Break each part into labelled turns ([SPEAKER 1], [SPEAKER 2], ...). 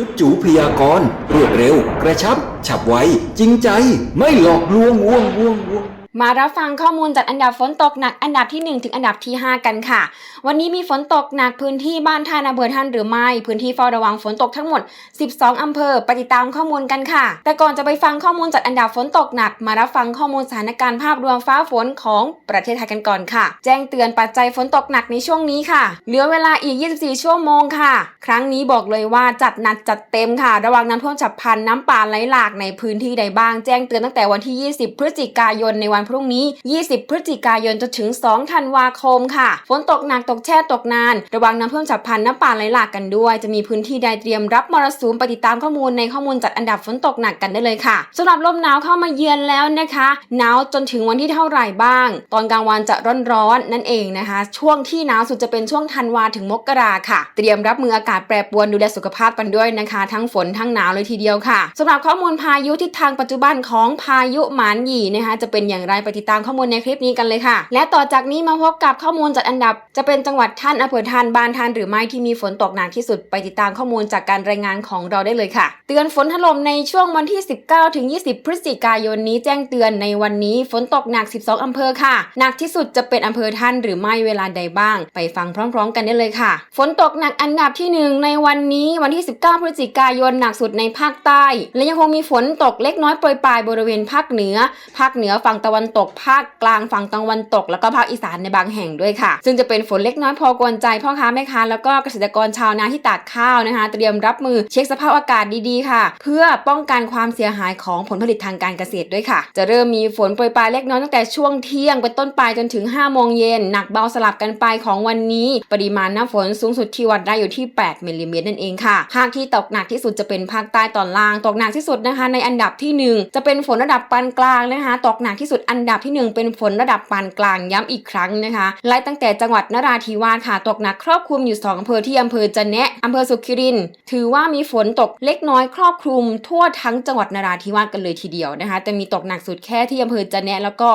[SPEAKER 1] จุดจูพยากรณ์รวดเร็ว กระชับ ฉับไว จริงใจ ไม่หลอกลวงวงวงวง
[SPEAKER 2] มารับฟังข้อมูลจัดอันดับฝนตกหนักอันดับที่ 1 ถึงอันดับที่ 5 กันค่ะ วันนี้มีฝนตกหนักพื้นที่บ้านท่านาเบอร์ท่านหรือไม่ พื้นที่เฝ้าระวังฝนตกทั้งหมด 12 อำเภอไปติดตามข้อมูลกันค่ะ แต่ก่อนจะไปฟังข้อมูลจัดอันดับฝนตกหนัก มารับฟังข้อมูลสถานการณ์ภาพรวมฟ้าฝนของประเทศไทยกันก่อนค่ะ แจ้งเตือนปัจจัยฝนตกหนักในช่วงนี้ค่ะ เหลือเวลาอีก 24 ชั่วโมงค่ะ ครั้งนี้บอกเลยว่าจัดหนักจัดเต็มค่ะ ระวังน้ำท่วมฉับพลันน้ำป่าไหลหลากในพื้นที่ใดบ้าง แจ้งเตือนตั้งแต่วันที่ 20 พฤศจิกายนในวันพรุ่งนี้ 20 พฤศจิกายนจนถึง 2 ธันวาคมค่ะ ฝนตกหนักตกแช่ตกนาน ระวังน้ำท่วมฉับพลันน้ำป่าไหลหลากกันด้วย จะมีพื้นที่ใดเตรียมรับมรสุมปติตามข้อมูลในข้อมูลจัดอันดับฝนตกหนักกันได้เลยค่ะสำหรับลมหนาวเข้ามาเยือนแล้วนะคะหนาวจนถึงวันที่เท่าไหร่บ้าง ตอนกลางวันจะร้อนๆนั่นเองนะคะ ช่วงที่หนาวสุดจะเป็นช่วงธันวาถึงมกราค่ะ เตรียมรับมืออากาศแปรปรวนดูแลสุขภาพกันด้วยนะคะ ทั้งฝนทั้งหนาวเลยทีเดียวค่ะสำหรับข้อมูลพายุทิศทางปัจจุบันของพายุหมานหยีนะคะจะเป็นอย่างไรไปติดตามข้อมูลในคลิปนี้กันเลยค่ะ และต่อจากนี้มาพบกับข้อมูลจัดอันดับ จะเป็นจังหวัดท่านอำเภอท่านบ้านท่านหรือไม่ที่มีฝนตกหนักที่สุดไปติดตามข้อมูลจากการรายงานของเราได้เลยค่ะ เตือนฝนถล่มในช่วงวันที่ 19ถึง20 พฤศจิกายนนี้แจ้งเตือนในวันนี้ฝนตกหนัก 12 อำเภอค่ะ หนักที่สุดจะเป็นอำเภอท่านหรือไม่เวลาใดบ้าง ไปฟังพร้อม ๆ กันได้เลยค่ะ ฝนตกหนักอันดับที่ 1 ในวันนี้วันที่ 19 พฤศจิกายนหนักสุดในภาคใต้ และยังคงมีฝนตกเล็กน้อยโปรยปลายบริเวณภาคเหนือ ภาคเหนือฝั่งตะวันตก ภาคกลางฝั่งตะวันตก แล้วก็ภาคอีสานในบางแห่งด้วยค่ะ ซึ่งจะเป็นฝนเล็กน้อยพอกวนใจพ่อค้าแม่ค้าแล้วก็เกษตรกรชาวนาที่ตากข้าวนะคะ เตรียมรับมือเช็คสภาพอากาศดีๆค่ะ เพื่อป้องกันความเสียหายของผลผลิตทางการเกษตรด้วยค่ะ จะเริ่มมีฝนโปรยปลายเล็กน้อยตั้งแต่ช่วงเที่ยงเป็นต้นไปจนถึง5โมงเย็นหนักเบาสลับกันไปของวันนี้ ปริมาณน้ำฝนสูงสุดที่วัดได้อยู่ที่ 8มิลลิเมตรนั่นเองค่ะภาคที่ตกหนักที่สุดจะเป็นภาคใต้ตอนล่างตกหนักที่สุดนะคะ ในอันดับที่ 1 จะเป็นฝนระดับปานกลางนะคะ ตกหนักที่สุดอันดับที่ 1 เป็นฝนระดับปานกลางย้ำอีกครั้งนะคะไล่ตั้งแต่จังหวัดนราธิวาสค่ะตกหนักครอบคลุมอยู่2อำเภอที่อำเภอจะแนะอำเภอสุขิริน ถือว่ามีฝนตกเล็กน้อยครอบคลุมทั่วทั้งจังหวัดนราธิวาสกันเลยทีเดียวนะคะ แต่มีตกหนักสุดแค่ที่อำเภอจะแนะแล้วก็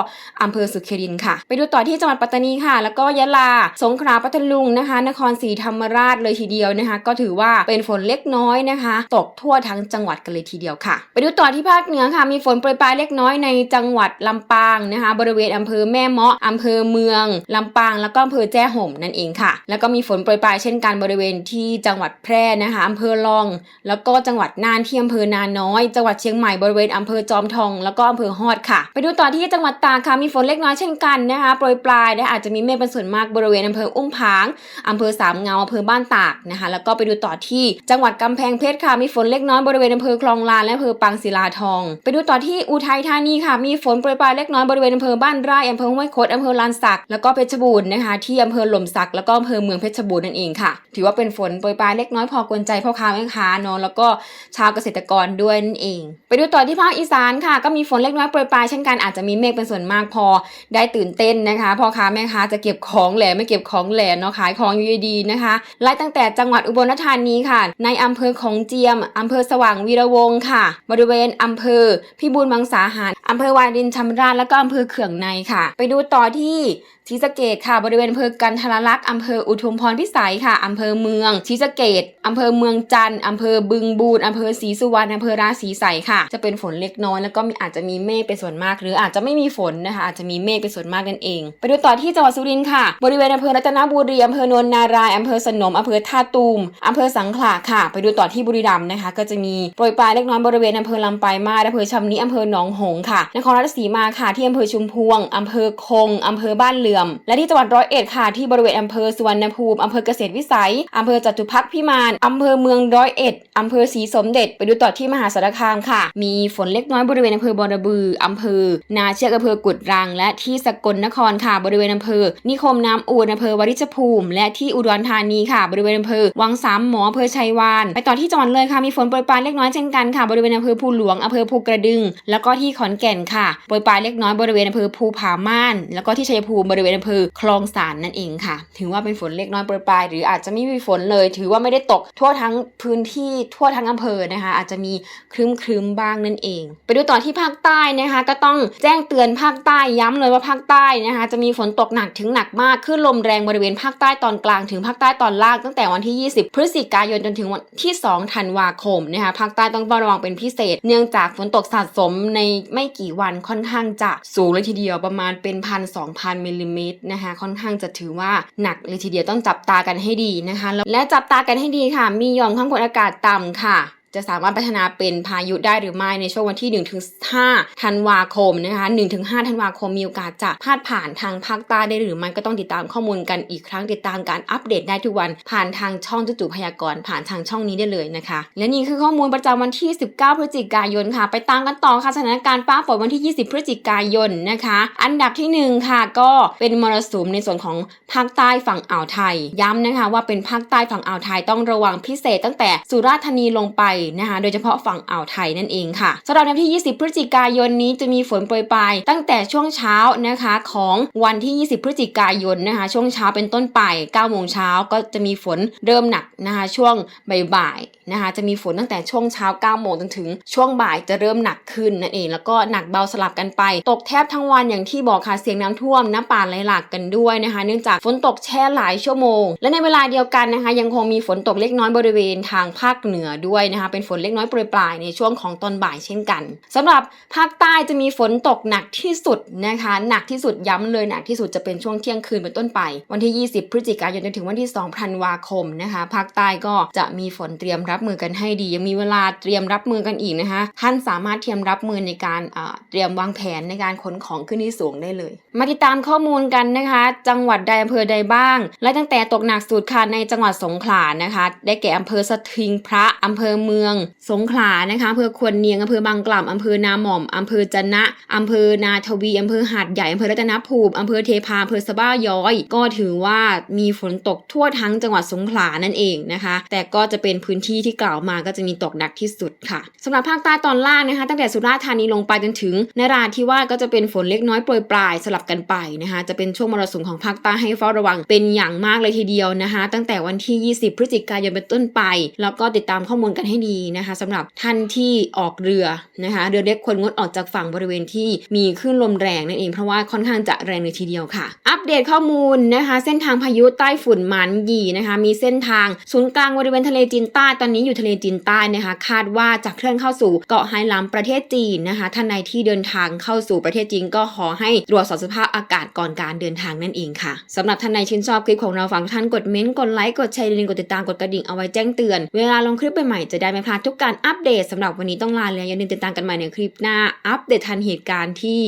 [SPEAKER 2] อำเภอสุขิรินค่ะ ไปดูต่อที่จังหวัดปัตตานีค่ะ แล้วก็ยะลา สงขลาพัทลุงนะคะ นครศรีธรรมราชเลยทีเดียวนะคะ ก็ถือว่าเป็นฝนเล็กน้อยนะคะ ตกทั่วทั้งจังหวัดกันเลยทีเดียวค่ะ ไปดูต่อที่ภาคเหนือค่ะ มีฝนโปรยปลายเล็กน้อยในจังหวัดลำปางนะคะ บริเวณอำเภอแม่เมาะอำเภอเมืองลำปางแล้วก็อำเภอแจ้ห่มนั่นเองค่ะ แล้วก็มีฝนโปรยปลายเช่นกันบริเวณที่จังหวัดแพร่นะคะอำเภอลอง แล้วก็จังหวัดน่านที่อำเภอนาน้อย จังหวัดเชียงใหม่บริเวณอำเภอจอมทอง แล้วก็อำเภอฮอดค่ะ ไปดูต่อที่จังหวัดตากค่ะมีฝนเล็กน้อยเช่นกันนะคะโปรยปลายและอาจจะมีเมฆเป็นส่วนมากบริเวณอำเภออุ้มผางอำเภอสามเงาอำเภอบ้านตากนะคะแล้วก็ไปดูต่อที่จังหวัดกำแพงเพชรค่ะมีฝนเล็กน้อยบริเวณอำเภอคลองลานและอำเภอปางศิลาทอง ไปดูต่อที่อุทัยธานีค่ะมีฝนโปรยปลายเล็กน้อยบริเวณอำเภอบ้านไร่อำเภอห้วยคดอำเภอลานสักแล้วก็เพชรบูรณ์นะคะที่อำเภอหล่มสักแล้วก็อำเภอเมืองเพชรบูรณ์นั่นเองค่ะ ถือว่าเป็นฝนโปรยปลายเล็กน้อยพอกวนใจพ่อค้าแม่ค้าเนาะแล้วก็ชาวเกษตรกรด้วยนั่นเอง ไปดูต่อที่ภาคอีสานค่ะ ก็มีฝนเล็กน้อยโปรยปลายเช่นกันอาจจะมีเมฆเป็นส่วนมากพอได้ตื่นเต้นนะคะพ่อค้าแม่ค้าจะเก็บของแหล่ไม่เก็บของแหล่เนาะขายของอยู่ดีๆนะคะไล่ตั้งแต่จังหวัดอุบลราชธานีค่ะ ในอำเภอของเจียมอำเภอสว่างวีระวงค่ะ บริเวณอำเภอพิบูลมังสาหารอำเภอวารินชำราบแล้วก็อำเภอเขื่องในค่ะ ไปดูต่อที่ศรีสะเกดค่ะ บริเวณอำเภอกันทรลักษณ์อำเภออุทุมพรพิสัยค่ะอำเภอเมืองศรีสะเกดอำเภอเมืองจันทร์อำเภอบึงบูรอำเภอศรีสุวรรณอำเภอราศีใสค่ะ จะเป็นฝนเล็กน้อยแล้วก็มีอาจจะมีเมฆเป็นส่วนมาก หรืออาจจะไม่มีฝนนะคะ อาจจะมีเมฆเป็นส่วนมากนั่นเอง ไปดูต่อที่จังหวัดสุรินทร์ค่ะ บริเวณอำเภอรัตนบุรีอำเภอโนนนารายอำเภอสนมอำเภอท่าตูมอำเภอสังขละค่ะ ไปดูต่อที่บุรีรัมย์นะคะ ก็จะมีโปรยปลายเล็กน้อยบริเวณอำเภอลำปลายมาอำเภอชำนิอำเภอหนองหงส์ค่ะนครราชสีมาค่ะที่อำเภอชุมพวงอำเภอคงอำเภอบ้านเหลื่อม และที่จังหวัดร้อยเอ็ดค่ะที่บริเวณอำเภอสุวรรณภูมิอำเภอเกษตรวิสัยอำเภอจตุพักพิมานอำเภอเมืองร้อยเอ็ดอำเภอศรีสมเด็จ ไปดูต่อที่มหาสารคามค่ะ มีฝนเล็กน้อยบริเวณอำเภอบอระบืออำเภอ นาเชือกอำเภอกุดรัง และที่สกลนครค่ะ บริเวณอำเภอ นิคมน้ำอูนอำเภอวริชภูมิ และที่อุดรธานีค่ะ บริเวณอำเภอวังสามหมออำเภอชัยวานไปต่อที่จังหวัดเลยค่ะมีฝนโปรยปลายเล็กน้อยเช่นกันค่ะบริเวณอำเภอภูหลวงอำเภอภูกระดึง แล้วก็ที่ขอนแก่นค่ะโปรยปลายเล็กกน้อยบริเวณอำเภอภูผาม่าน แล้วก็ที่ชัยภูมิบริเวณอำเภอคลองสานนั่นเองค่ะ ถือว่าเป็นฝนเล็กน้อยปรยปลายหรืออาจจะไม่มีฝนเลย ถือว่าไม่ได้ตกทั่วทั้งพื้นที่ทั่วทั้งอำเภอนะคะ อาจจะมีครึ้มครึมบ้างนั่นเอง ไปดูต่อที่ภาคใต้นะคะ ก็ต้องแจ้งเตือนภาคใต้ย้ำเลยว่าภาคใต้นะคะ จะมีฝนตกหนักถึงหนักมากขึ้นลมแรงบริเวณภาคใต้ตอนกลางถึงภาคใต้ตอนล่างตั้งแต่วันที่ 20 พฤศจิกายนจนถึงวันที่ 2 ธันวาคมนะคะภาคใต้ต้องเฝ้าระวังเป็นพิเศษ เนื่องจากฝนตกสะสมในไม่กี่วันค่อนข้างจะสูงเลยทีเดียวประมาณเป็นพันสองพันมิลลิเมตรนะคะค่อนข้างจะถือว่าหนักเลยทีเดียวต้องจับตากันให้ดีนะคะ แล้วและจับตากันให้ดีค่ะ มีหย่อมความกดอากาศต่ำค่ะ จะสามารถพัฒนาเป็นพายุได้หรือไม่ในช่วงวันที่1ถึง5ธันวาคมนะคะ1ถึง5ธันวาคมมีโอกาสจะพาดผ่านทางภาคใต้ได้หรือไม่ก็ต้องติดตามข้อมูลกันอีกครั้งติดตามการอัปเดตได้ทุกวันผ่านทางช่องจุจุพยากรณ์ผ่านทางช่องนี้ได้เลยนะคะ และนี่คือข้อมูลประจำวันที่ 19 พฤศจิกายนค่ะ ไปตามกันต่อค่ะสถานการณ์ฟ้าฝนวันที่ 20 พฤศจิกายนนะคะ อันดับที่หนึ่งค่ะ ก็เป็นมรสุมในส่วนของภาคใต้ฝั่งอ่าวไทย ย้ำนะคะว่าเป็นภาคใต้ฝั่งอ่าวไทยต้องระวังพิเศษตั้งแต่สุราษฎร์ธานีลงไปนะคะโดยเฉพาะฝั่งอ่าวไทยนั่นเองค่ะสำหรับวันที่ 20 พฤศจิกายนนี้จะมีฝนโปรยปลายตั้งแต่ช่วงเช้านะคะของวันที่ 20 พฤศจิกายนนะคะ ช่วงเช้าเป็นต้นไป9โมงเช้าก็จะมีฝนเริ่มหนักนะคะช่วงบ่ายนะคะจะมีฝนตั้งแต่ช่วงเช้า9โมงจนถึงช่วงบ่ายจะเริ่มหนักขึ้นนั่นเองแล้วก็หนักเบาสลับกันไป ตกแทบทั้งวันอย่างที่บอกค่ะเสียงน้ำท่วมน้ำป่าไหลหลากกันด้วยนะคะ เนื่องจากฝนตกแช่หลายชั่วโมง และในเวลาเดียวกันนะคะ ยังคงมีฝนตกเล็กน้อยบริเวณทางภาคเหนือด้วยนะคะ เป็นฝนเล็กน้อยปรยปลายในช่วงของตอนบ่ายเช่นกันสำหรับภาคใต้จะมีฝนตกหนักที่สุดนะคะ หนักที่สุดย้ำเลยหนักที่สุดจะเป็นช่วงเที่ยงคืนเป็นต้นไป วันที่ 20 พฤศจิกายนจนถึงวันที่2ธันวาคมนะคะ ภาคใต้ก็จะมีฝนเตรียมรับับมือกันให้ดี ยังมีเวลาเตรียมรับมือกันอีกนะคะ ท่านสามารถเตรียมรับมือในการเตรียมวางแผนในการขนของขึ้นที่สูงได้เลย มาติดตามข้อมูลกันนะคะ จังหวัดใดอำเภอใดบ้าง และตั้งแต่ตกหนักสุดค่ะในจังหวัดสงขลานะคะ ได้แก่อำเภอสถิงพระอำเภอเมือง สงขลานะคะอำเภอควนเนียงอำเภอบางกล่ำอำเภอนาหม่อมอำเภอจนะอำเภอนาทวีอำเภอหาดใหญ่อำเภอรัตนภูมิอำเภอเทพาอำเภอสะบ้าย้อย ก็ถือว่ามีฝนตกทั่วทั้งจังหวัดสงขลานั่นเองนะคะ แต่ก็จะเป็นพื้นที่ที่กล่าวมาก็จะมีตกหนักที่สุดค่ะสำหรับภาคใต้ตอนล่างนะคะ ตั้งแต่สุราษฎร์ธานีลงไปจนถึงนราธิวาสก็จะเป็นฝนเล็กน้อยโปรยปลายสลับกันไปนะคะ จะเป็นช่วงมรสุมของภาคใต้ให้เฝ้าระวังเป็นอย่างมากเลยทีเดียวนะคะ ตั้งแต่วันที่ 20 พฤศจิกายนเป็นต้นไป แล้วก็ติดตามข้อมูลกันให้ดีนะคะสำหรับท่านที่ออกเรือนะคะ เรือเล็กควรงดออกจากฝั่งบริเวณที่มีคลื่นลมแรงนั่นเองเพราะว่าค่อนข้างจะแรงเลยทีเดียวค่ะ อัปเดตข้อมูลนะคะ เส้นทางพายุใต้ฝุ่นหมันยีนะคะ มีเส้นทางศูนย์กลางบริเวณทะเลจีนใต้ตอนนี้อยู่ทะเลจีนใต้นะคะคาดว่าจะเคลื่อนเข้าสู่เกาะไฮลัมประเทศจีนนะคะท่านใดที่เดินทางเข้าสู่ประเทศจีนก็ขอให้ตรวจสอบสภาพอากาศก่อนการเดินทางนั่นเองค่ะสำหรับท่านใดชื่นชอบคลิปของเราฝากทุกท่านกดเม้นต์กดไลค์กดแชร์ลืมกดติดตามกดกระดิ่งเอาไว้แจ้งเตือน เวลาลงคลิปใหม่ๆจะได้ไม่พลาดทุกการอัปเดตสำหรับวันนี้ต้องลาแล้วอย่าลืมติดตามกันใหม่ในคลิปหน้าอัปเดตทันเหตุการณ์ที่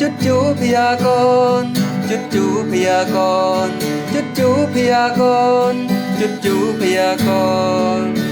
[SPEAKER 3] จุดจูพยากรจุดจูพยากรจุดจูพยากร จุดจูพยากรณ์